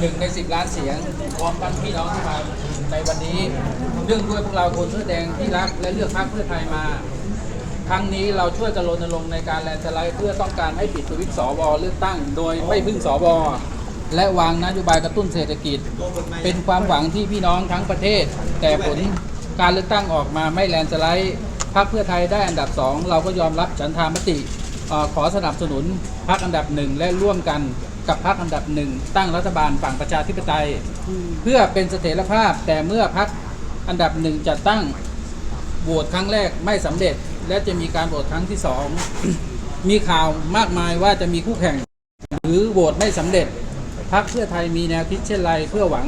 หนึ่งในสิบล้านเสียงพร้อมกันพี่น้องที่มาในวันนี้ เรื่องด้วยพวกเราคนเสื้อแดงที่รัก และเลือกพรรคเพื่อไทยมา ครั้งนี้เราช่วยกันรณรงค์ในการแลนสไลด์เพื่อต้องการให้ปิดสวิตช์สวเลือกตั้ง โดยไม่พึ่งสวและวางนโยบายกระตุ้นเศรษฐกิจ เป็นความหวังที่พี่น้องทั้งประเทศ แต่ผลการเลือกตั้งออกมาไม่แลนสไลด์พรรคเพื่อไทยได้อันดับสองเราก็ยอมรับฉันทามติขอสนับสนุนพรรคอันดับหนึ่งและร่วมกัน กับพรรคอันดับหนึ่งตั้งรัฐบาลฝั่งประชาธิปไตย เพื่อเป็นเสถียรภาพแต่เมื่อพรรคอันดับหนึ่งจัดตั้งโหวตครั้งแรกไม่สำเร็จ และจะมีการโหวตครั้งที่สองมีข่าวมากมายว่าจะมีคู่แข่ง หรือโหวตไม่สำเร็จพรรคเพื่อไทยมีแนวคิดเช่นไรเพื่อหวัง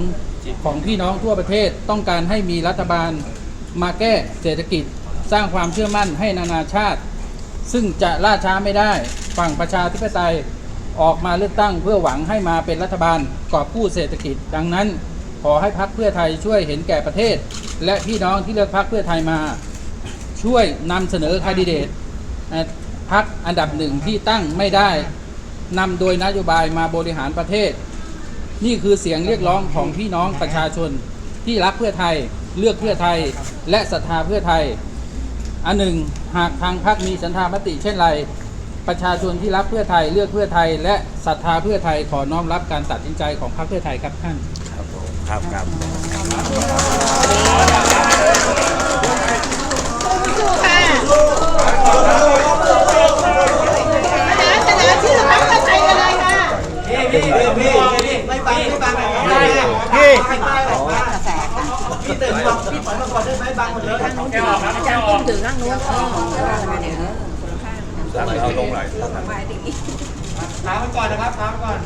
ของพี่น้องทั่วประเทศต้องการให้มีรัฐบาลมาแก้เศรษฐกิจสร้างความเชื่อมั่นให้นานาชาติ ซึ่งจะล่าช้าไม่ได้ฝั่งประชาธิปไตย ออกมาเลือกตั้งเพื่อหวังให้มาเป็นรัฐบาลกอบกู้เศรษฐกิจ ดังนั้น ขอให้พักเพื่อไทยช่วยเห็นแก่ประเทศ และพี่น้องที่เลือกพักเพื่อไทยมา ช่วยนำเสนอคาดิเดตพักอันดับหนึ่งที่ตั้งไม่ได้นำโดยนโยบายมาบริหารประเทศ นี่คือเสียงเรียกร้องของพี่น้องประชาชน ที่รักเพื่อไทยเลือกเพื่อไทยและศรัทธาเพื่อไทย อันหนึ่งหากทางพรรคมีฉันทามติเช่นไร ประชาชนที่รักเพื่อไทยเลือกเพื่อไทย และศรัทธาเพื่อไทยขอน้อมรับการตัดสินใจของพรรคเพื่อไทยครับท่าน ครับผมครับครับสู้ค่ะเสนอชื่อพรรคเพื่อไทยกันเลยค่ะพี่พี่พี่ไม่บังไม่บังไม่บังพี่ให้ป้ายออกมาพี่ตื่นบอกพี่ถอยมาก่อนได้ไหมบังหมดเลยทางนู้นอาจารย์ติ้มถึงข้างนู้น เออเอาลงหน่อยถามก่อนนะครับถามก่อน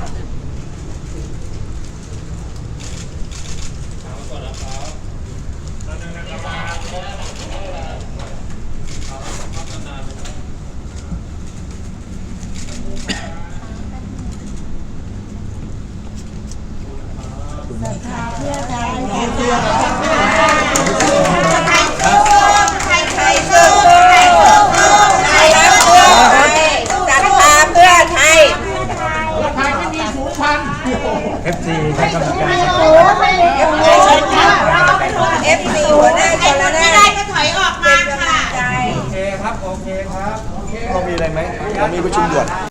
ไทยไทยสู้ไทยสู้ไทยรักเพื่อไทยศรัทธาเพื่อไทย เอฟซีให้กำลังใจ เอฟซีหัวหน้าชนละนานก็ถอยออกมาค่ะ โอเคครับ โอเคครับเรามีอะไรไหมเรามีประชุมด่วน